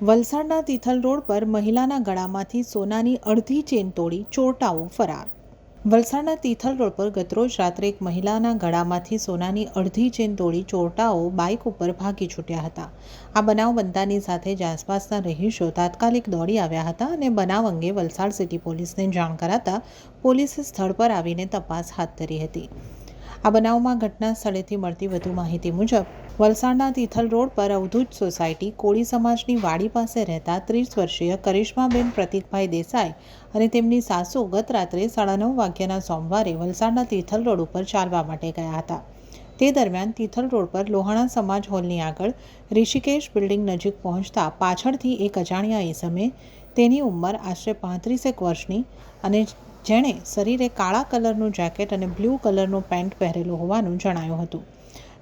વલસાડના તિથલ રોડ પર મહિલાના ગળામાંથી સોનાની અડધી ચેન તોડી ચોરટાઓ ફરાર. વલસાડના તિથલ રોડ પર ગતરોજ રાત્રે એક મહિલાના ગળામાંથી સોનાની અડધી ચેન તોડી ચોરટાઓ બાઇક ઉપર ભાગી છૂટ્યા હતા. આ બનાવ બનતાની સાથે જ આસપાસના રહીશો તાત્કાલિક દોડી આવ્યા હતા અને બનાવ અંગે વલસાડ સિટી પોલીસને જાણ કરાતા પોલીસે સ્થળ પર આવીને તપાસ હાથ ધરી હતી. આ બનાવમાં ઘટના સ્થળેથી મળતી વધુ માહિતી મુજબ, વલસાડના તિથલ રોડ પર અવધૂત સોસાયટી કોળી સમાજની વાડી પાસે રહેતા ત્રીસ વર્ષીય કરિશ્માબેન પ્રતિકભાઈ દેસાઈ અને તેમની સાસુ ગત રાત્રે સાડા નવ વાગ્યાના સોમવારે વલસાડના તિથલ રોડ ઉપર ચાલવા માટે ગયા હતા. તે દરમિયાન તિથલ રોડ પર લોહાણા સમાજ હોલની આગળ ઋષિકેશ બિલ્ડિંગ નજીક પહોંચતા પાછળથી એક અજાણ્યા ઈસમે તેની ઉંમર આશરે પાંત્રીસેક વર્ષની અને જેણે શરીરે કાળા કલરનું જેકેટ અને બ્લુ કલરનું પેન્ટ પહેરેલું હોવાનું જણાયું હતું.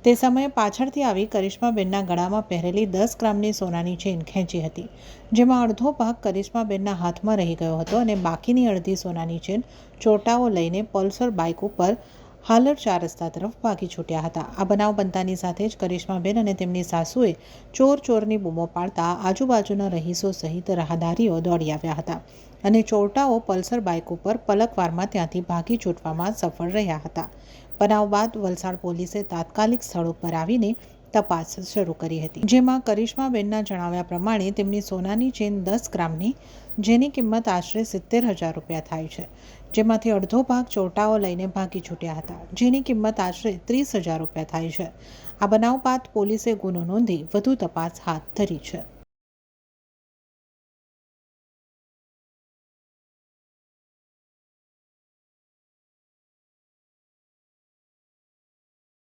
તે સમયે પાછળથી આવી કરિશ્માબેનના ગળામાં પહેરેલી દસ ગ્રામની સોનાની ચેન ખેંચી હતી, જેમાં અડધો ભાગ કરિશ્માબેનના હાથમાં રહી ગયો હતો અને બાકીની અડધી સોનાની ચેન ચોટાઓ લઈને પલ્સર બાઇક ઉપર હાલર ચાર રસ્તા તરફ ભાગી છૂટ્યા હતા. આ બનાવ બનતાની સાથે જ કરિશ્માબેન અને તેમની સાસુએ ચોર ચોરની બૂમો પાડતા આજુબાજુના રહીશો સહિત રાહદારીઓ દોડી આવ્યા હતા અને ચોરટાઓ પલ્સર બાઇક ઉપર પલકવારમાં ત્યાંથી ભાગી છૂટવામાં સફળ રહ્યા હતા. બનાવ બાદ વલસાડ પોલીસે તાત્કાલિક સ્થળ ઉપર આવીને તપાસ શરૂ કરી હતી. જેમાં કરિશ્માબેનના જણાવ્યા પ્રમાણે તેમની સોનાની ચેન દસ ગ્રામની, જેની કિંમત આશરે સિત્તેર હજાર રૂપિયા થાય છે. જેમાંથી અડધો ભાગ ચોટાઓ લઈને ભાગી છૂટ્યા હતા, જેની કિંમત આશરે ત્રીસ હજાર રૂપિયા થાય છે. આ બનાવ બાદ પોલીસે ગુનો નોંધી વધુ તપાસ હાથ ધરી છે.